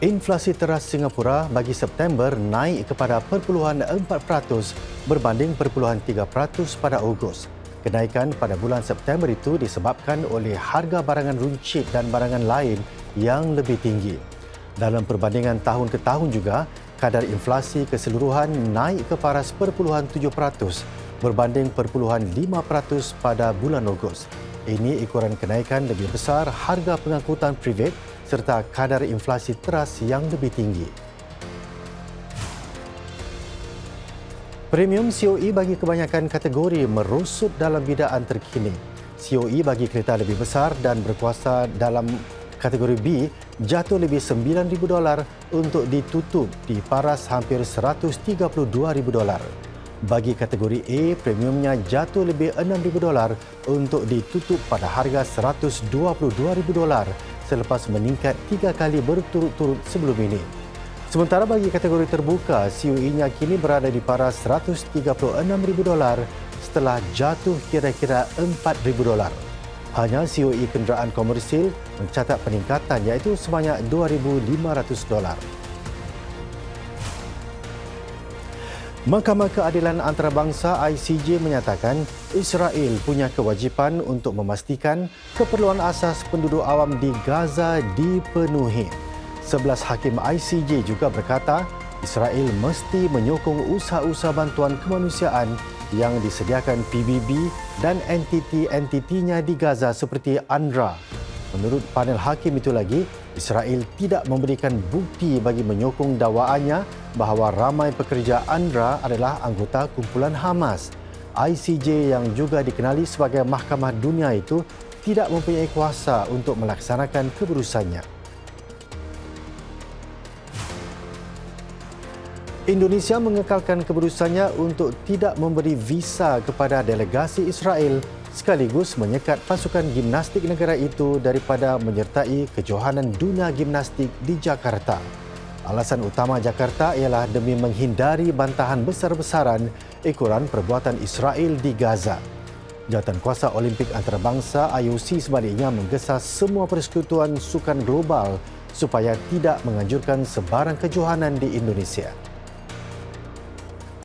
Inflasi teras Singapura bagi September naik kepada perpuluhan 4% berbanding perpuluhan 3% pada Ogos. Kenaikan pada bulan September itu disebabkan oleh harga barangan runcit dan barangan lain yang lebih tinggi. Dalam perbandingan tahun ke tahun juga, kadar inflasi keseluruhan naik ke paras perpuluhan 7% berbanding perpuluhan 5% pada bulan Ogos. Ini ukuran kenaikan lebih besar harga pengangkutan privat serta kadar inflasi teras yang lebih tinggi. Premium COE bagi kebanyakan kategori merosot dalam bidaan terkini. COE bagi kereta lebih besar dan berkuasa dalam kategori B jatuh lebih RM9,000 untuk ditutup di paras hampir RM132,000. Bagi kategori A, premiumnya jatuh lebih RM6,000 untuk ditutup pada harga RM122,000 selepas meningkat tiga kali berturut-turut sebelum ini. Sementara bagi kategori terbuka, COE-nya kini berada di paras $136,000 setelah jatuh kira-kira $4,000. Hanya COE kenderaan komersil mencatat peningkatan iaitu sebanyak $2,500. Mahkamah Keadilan Antarabangsa ICJ menyatakan Israel punya kewajipan untuk memastikan keperluan asas penduduk awam di Gaza dipenuhi. Sebelas hakim ICJ juga berkata Israel mesti menyokong usaha-usaha bantuan kemanusiaan yang disediakan PBB dan entiti-entitinya di Gaza seperti UNRWA. Menurut panel hakim itu lagi, Israel tidak memberikan bukti bagi menyokong dakwaannya bahawa ramai pekerja UNRWA adalah anggota kumpulan Hamas. ICJ yang juga dikenali sebagai Mahkamah Dunia itu tidak mempunyai kuasa untuk melaksanakan keberusannya. Indonesia mengekalkan keberusannya untuk tidak memberi visa kepada delegasi Israel sekaligus menyekat pasukan gimnastik negara itu daripada menyertai kejohanan dunia gimnastik di Jakarta. Alasan utama Jakarta ialah demi menghindari bantahan besar-besaran ekoran perbuatan Israel di Gaza. Jawatan Kuasa Olimpik Antarabangsa IOC sebaliknya menggesa semua persekutuan sukan global supaya tidak menganjurkan sebarang kejohanan di Indonesia.